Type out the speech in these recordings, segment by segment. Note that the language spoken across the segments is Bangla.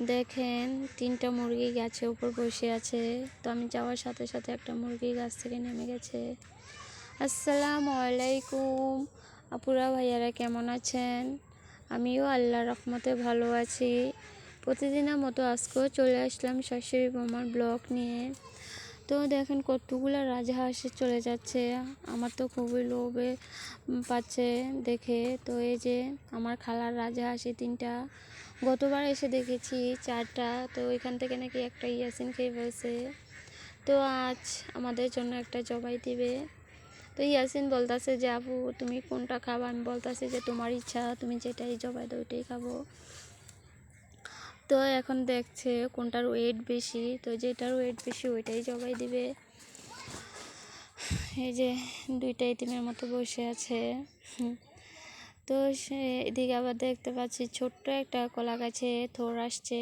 দেখেন, তিনটা মুরগি গাছের উপর বসে আছে। তো আমি যাওয়ার সাথে সাথে একটা মুরগি গাছ থেকে নেমে গেছে। আসসালামু আলাইকুম। আপুরা, ভাইয়ারা কেমন আছেন? আমিও আল্লাহ রহমতে ভালো আছি। প্রতিদিনের মতো আজকেও চলে আসলাম শাশুড়ি বোমার ব্লগ নিয়ে। তো দেখেন, কতগুলো রাজহাঁস চলে যাচ্ছে। আমার তো খুবই লোভে পাচ্ছে দেখে। তো এই যে, আমার খালার রাজহাঁস তিনটা। গতবার এসে দেখেছি চারটা, তো ওইখান থেকে নাকি একটা ইয়াসিন খেয়ে ফেলছে। তো আজ আমাদের জন্য একটা জবাই দিবে। তো ইয়াসিন বলতেছে যে, আপু, তুমি কোনটা খাব? আমি বলতেছি যে, তোমার ইচ্ছা, তুমি যেটাই জবাই দাও ওইটাই খাব। তো এখন দেখছে কোনটার ওয়েট বেশি, তো যেটার ওয়েট বেশি ওইটাই জবাই দিবে। এই যে দুইটা ইতিমের মতো বসে আছে। তো সে এদিকে আবার দেখতে পাচ্ছি ছোট্ট একটা কলা গাছে থোর আসছে।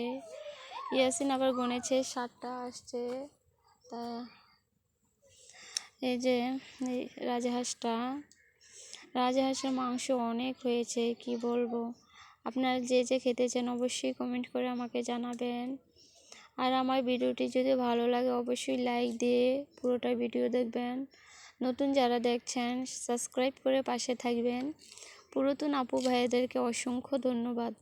ইয়াসিন আবার গুনেছে সাতটা আসছে। তা এই যে রাজহাঁসটা। রাজহাঁসের মাংস অনেক হয়েছে, কি বলব? আপনারা যে যে খেতে চান অবশ্যই কমেন্ট করে আমাকে জানাবেন। আর আমার ভিডিওটি যদি ভালো লাগে অবশ্যই লাইক দিয়ে পুরোটা ভিডিও দেখবেন। নতুন যারা দেখছেন সাবস্ক্রাইব করে পাশে থাকবেন। পুরাতন আপু ভাইদেরকে অসংখ্য ধন্যবাদ।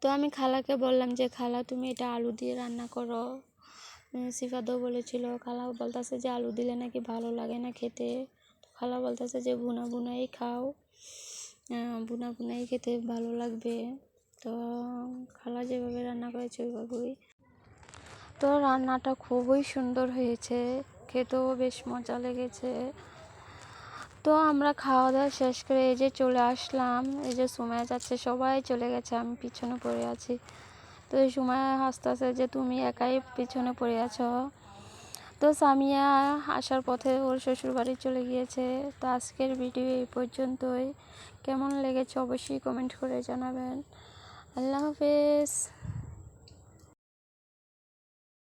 তো আমি খালাকে বললাম যে, খালা, তুমি এটা আলু দিয়ে রান্না করো। সিফাদও বলেছিল খালা বলতেছে যে, আলু দিলে নাকি ভালো লাগে না খেতে। খালা বলতেছে যে, ভুনা ভুনাই খাও। ভুনা ভুনাই খেতে ভালো লাগবে। তো খালা যেভাবে রান্না করেছে, ওইভাবেই। তো রান্নাটা খুবই সুন্দর হয়েছে। খেতেও বেশ মজা লেগেছে। তো আমরা খাওয়া দাওয়া শেষ করে এই যে চলে আসলাম। এই যে সময় যাচ্ছে, সবাই চলে গেছে, আমি পিছনে পড়ে আছি। তো এই সময় হাসতেছে যে, তুমি একাই পিছনে পড়ে আছো? তো সামিয়া আসার পথে ওর শ্বশুর বাড়ি চলে গিয়েছে। তো আজকের ভিডিও এই পর্যন্তই। কেমন লেগেছে অবশ্যই কমেন্ট করে জানাবেন। আল্লাহ হাফেজ।